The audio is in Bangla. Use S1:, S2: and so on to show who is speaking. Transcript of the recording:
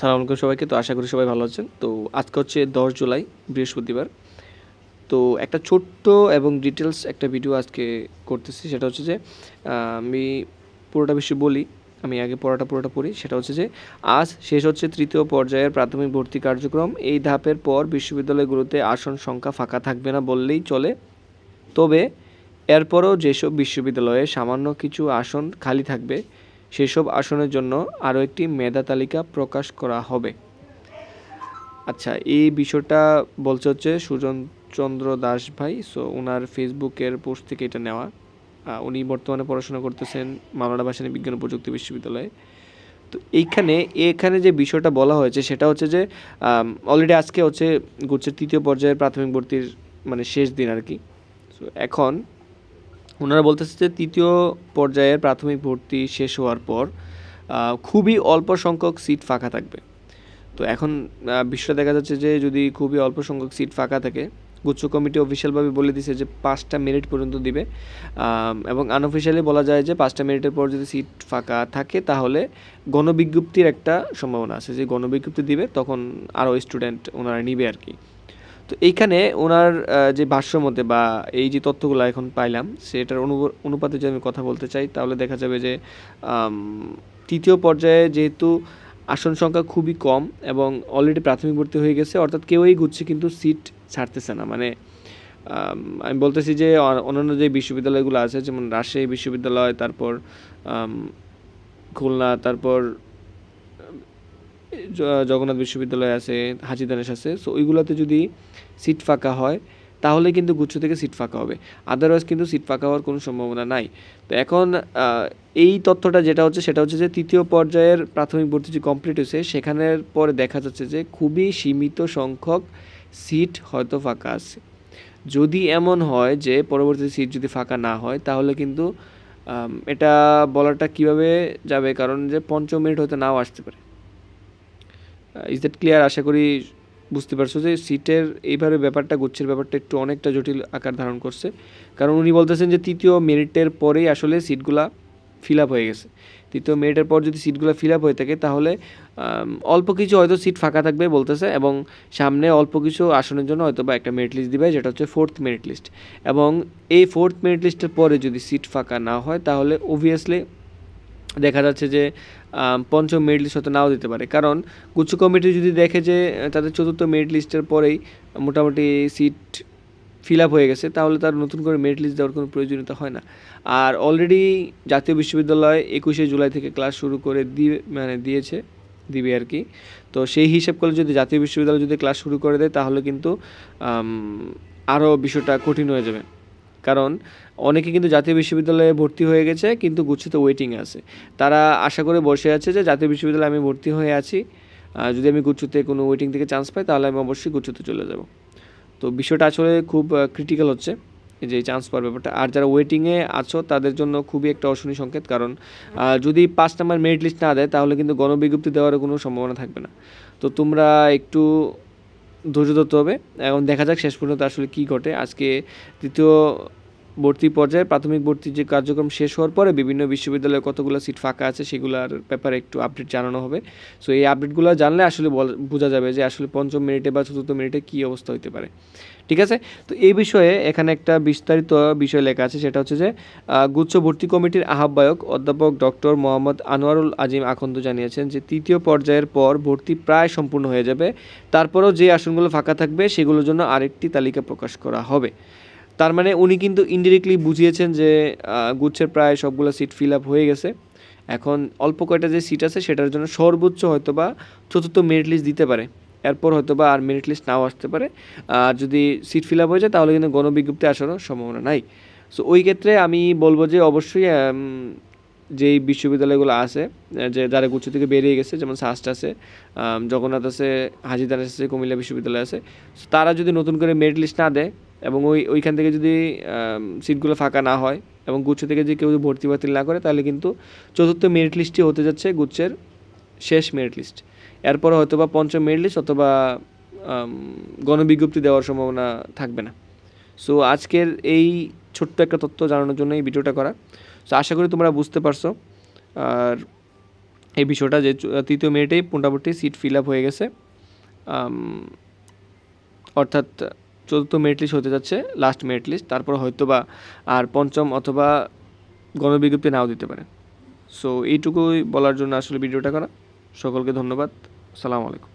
S1: সালাম আলাইকুম সবাইকে। তো আশা করি সবাই ভালো আছেন। তো আজকে হচ্ছে দশ জুলাই, বৃহস্পতিবার। তো একটা ছোট্ট এবং ডিটেলস একটা ভিডিও আজকে করতেছি। সেটা হচ্ছে যে আমি পুরোটা বেশি বলি, আমি আগে পড়াটা পুরোটা পড়ি। সেটা হচ্ছে যে, আজ শেষ হচ্ছে তৃতীয় পর্যায়ের প্রাথমিক ভর্তি কার্যক্রম। এই ধাপের পর বিশ্ববিদ্যালয়গুলোতে আসন সংখ্যা ফাঁকা থাকবে না বললেই চলে। তবে এরপরও যেসব বিশ্ববিদ্যালয়ে সামান্য কিছু আসন খালি থাকবে সেসব আসনের জন্য আরও একটি মেধা তালিকা প্রকাশ করা হবে। আচ্ছা এই বিষয়টা বলছে হচ্ছে সুজন চন্দ্র দাস ভাই। সো ওনার ফেসবুকের পোস্ট থেকে এটা নেওয়া। উনি বর্তমানে পড়াশোনা করতেছেন মাওলানা ভাসানী বিজ্ঞান প্রযুক্তি বিশ্ববিদ্যালয়ে। তো এইখানে, এখানে যে বিষয়টা বলা হয়েছে, সেটা হচ্ছে যে অলরেডি আজকে হচ্ছে গুচ্ছের তৃতীয় পর্যায়ের প্রাথমিক ভর্তির মানে শেষ দিন আর কি। সো এখন ওনারা বলতেছে যে তৃতীয় পর্যায়ের প্রাথমিক ভর্তি শেষ হওয়ার পর খুবই অল্প সংখ্যক সিট ফাঁকা থাকবে। তো এখন বিষয়টা দেখা যাচ্ছে যে যদি খুবই অল্প সংখ্যক সিট ফাঁকা থাকে, গুচ্ছ কমিটি অফিসিয়ালভাবে বলে দিছে যে পাঁচটা মিনিট পর্যন্ত দিবে। এবং আনঅফিসিয়ালি বলা যায় যে পাঁচটা মিনিটের পর যদি সিট ফাঁকা থাকে, তাহলে গণবিজ্ঞপ্তির একটা সম্ভাবনা আছে। যে গণবিজ্ঞপ্তি দিবে, তখন আরও স্টুডেন্ট ওনারা নিবে আর কি। তো এইখানে ওনার যে ভাষ্যর মধ্যে বা এই যে তথ্যগুলো এখন পাইলাম, সেটার অনুপাতে যদি আমি কথা বলতে চাই, তাহলে দেখা যাবে যে তৃতীয় পর্যায়ে যেহেতু আসন সংখ্যা খুবই কম এবং অলরেডি প্রাথমিক ভর্তি হয়ে গেছে, অর্থাৎ কেউই ঘুরছে কিন্তু সিট ছাড়তেছে না। মানে আমি বলতেছি যে অন্যান্য যে বিশ্ববিদ্যালয়গুলো আছে, যেমন রাজশাহী বিশ্ববিদ্যালয়, তারপর খুলনা, তারপর জগন্নাথ বিশ্ববিদ্যালয় আছে, হাজি দানেশ আছে সো ওইগুলোতে যদি সিট ফাঁকা হয়, তাহলে কিন্তু গুচ্ছ থেকে সিট ফাঁকা হবে। আদারওয়াইজ কিন্তু সিট ফাঁকা হওয়ার কোনো সম্ভাবনা নাই। তো এখন এই তথ্যটা যেটা হচ্ছে, সেটা হচ্ছে যে তৃতীয় পর্যায়ের প্রাথমিক ভর্তি যে কমপ্লিট হয়েছে, সেখানের পরে দেখা যাচ্ছে যে খুবই সীমিত সংখ্যক সিট হয়তো ফাঁকা আছে। যদি এমন হয় যে পরবর্তী সিট যদি ফাঁকা না হয়, তাহলে কিন্তু এটা বলাটা কীভাবে যাবে? কারণ যে পঞ্চম মিনিট হয়তো নাও আসতে পারে। ইজ দ্যাট ক্লিয়ার আশা করি বুঝতে পারছ যে সিটের এইভাবে ব্যাপারটা, গুচ্ছের ব্যাপারটা একটু অনেকটা জটিল আকার ধারণ করছে। কারণ উনি বলতেছেন যে তৃতীয় মিনিটের পরেই আসলে সিটগুলা ফিল আপ হয়ে গেছে। তৃতীয় মিনিটের পর যদি সিটগুলো ফিল আপ হয়ে থাকে, তাহলে অল্প কিছু হয়তো সিট ফাঁকা থাকবে বলতেছে এবং সামনে অল্প কিছু আসনের জন্য হয়তো বা একটা মেরিট লিস্ট দিবে, যেটা হচ্ছে ফোর্থ মেরিট লিস্ট এবং এই ফোর্থ মেরিট লিস্টের পরে যদি সিট ফাঁকা না হয়, তাহলে অবভিয়াসলি দেখা যাচ্ছে যে পঞ্চম মেরিট লিস্ট হয়তো নাও দিতে পারে। কারণ গুচ্ছ কমিটি যদি দেখে যে তাদের চতুর্থ মেরিট লিস্টের পরেই মোটামুটি সিট ফিল আপ হয়ে গেছে, তাহলে তার নতুন করে মেরিট লিস্ট দেওয়ার কোনো প্রয়োজনীয়তা হয় না। আর অলরেডি জাতীয় বিশ্ববিদ্যালয় একুশে জুলাই থেকে ক্লাস শুরু করে দিয়ে মানে দিয়েছে, দিবে আর কি। তো সেই হিসাব করলে যদি জাতীয় বিশ্ববিদ্যালয় যদি ক্লাস শুরু করে দেয়, তাহলে কিন্তু আরও বিষয়টা কঠিন হয়ে যাবে। কারণ অনেকে কিন্তু জাতীয় বিশ্ববিদ্যালয়ে ভর্তি হয়ে গেছে, কিন্তু গুচ্ছিত ওয়েটিংয়ে আছে। তারা আশা করে বসে আছে যে জাতীয় বিশ্ববিদ্যালয়ে আমি ভর্তি হয়ে আছি। যদি আমি গুচ্ছতে কোনো ওয়েটিং থেকে চান্স পাই, তাহলে আমি অবশ্যই গুচ্ছতে চলে যাব। তো বিষয়টা আসলে খুব ক্রিটিক্যাল হচ্ছে যে চান্স পাওয়ার ব্যাপারটা। আর যারা ওয়েটিংয়ে আছো, তাদের জন্য খুবই একটা অশনি সংকেত, কারণ যদি পাঁচ নাম্বার মেরিট লিস্ট না দেয়, তাহলে কিন্তু গণবিজ্ঞপ্তি দেওয়ার কোনো সম্ভাবনা থাকবে না। তো তোমরা একটু ধৈর্য ধরতে হবে। এখন দেখা যাক শেষ পর্যন্ত আসলে কি ঘটে। আজকে তৃতীয় ভর্তি পর্যায়ে প্রাথমিক ভর্তি যে কার্যক্রম শেষ হওয়ার পরে বিভিন্ন বিশ্ববিদ্যালয়ে কতগুলো সিট ফাঁকা আছে সেগুলোর ব্যাপারে একটু আপডেট জানানো হবে। সো এই আপডেটগুলো জানলে আসলে বোঝা যাবে যে আসলে পঞ্চম মিনিটে বা চতুর্থ মিনিটে কী অবস্থা হতে পারে। ঠিক আছে? তো এই বিষয়ে এখানে একটা বিস্তারিত বিষয় লেখা আছে, সেটা হচ্ছে যে গুচ্ছ ভর্তি কমিটির আহ্বায়ক অধ্যাপক ডক্টর মোহাম্মদ আনোয়ারুল আজিম আখন্দ জানিয়েছেন যে, তৃতীয় পর্যায়ের পর ভর্তি প্রায় সম্পূর্ণ হয়ে যাবে। তারপরেও যে আসনগুলো ফাঁকা থাকবে সেগুলোর জন্য আরেকটি তালিকা প্রকাশ করা হবে। তার মানে উনি কিন্তু ইনডিরেক্টলি বুঝিয়েছেন যে গুচ্ছের প্রায় সবগুলো সিট ফিল আপ হয়ে গেছে। এখন অল্প কয়টা যে সিট আছে সেটার জন্য সর্বোচ্চ হয়তো বা চতুর্থ মেরিট লিস্ট দিতে পারে। এরপর হয়তো বা আর মেরিট লিস্ট নাও আসতে পারে। আর যদি সিট ফিল আপ হয়ে যায়, তাহলে কিন্তু গণবিজ্ঞপ্তি আসারও সম্ভাবনা নাই। সো ওই ক্ষেত্রে আমি বলব যে অবশ্যই যেই বিশ্ববিদ্যালয়গুলো আছে যে যারা গুচ্ছ থেকে বেরিয়ে গেছে, যেমন সাস্ট আছে জগন্নাথ আছে, হাজিদার আছে, কুমিল্লা বিশ্ববিদ্যালয় আছে, তারা যদি নতুন করে মেরিট লিস্ট না দেয় এবং ওই, ওইখান থেকে যদি সিটগুলো ফাঁকা না হয় এবং গুচ্ছ থেকে যদি কেউ যদি ভর্তি বাতিল না করে, তাহলে কিন্তু চতুর্থ মেরিট লিস্টই হতে যাচ্ছে গুচ্ছের শেষ মেরিট লিস্ট এরপর হয়তো বা পঞ্চম মেরিট লিস্ট অথবা গণবিজ্ঞপ্তি দেওয়ার সম্ভাবনা থাকবে না। সো আজকের এই ছোট্ট একটা তথ্য জানানোর জন্য এই ভিডিওটা করা। সো আশা করি তোমরা বুঝতে পারছ। আর এই বিষয়টা যে তৃতীয় মিনিটেই মোটামুটি সিট ফিল আপ হয়ে গেছে। অর্থাৎ চতুর্থ মেরিট লিস্ট হতে যাচ্ছে লাস্ট মেরিট লিস্ট তারপর হয়তো বা আর পঞ্চম অথবা গণবিজ্ঞপ্তি নাও দিতে পারে। সো এইটুকুই বলার জন্য আসলে ভিডিওটা করা। সকলকে ধন্যবাদ। সালাম আলাইকুম।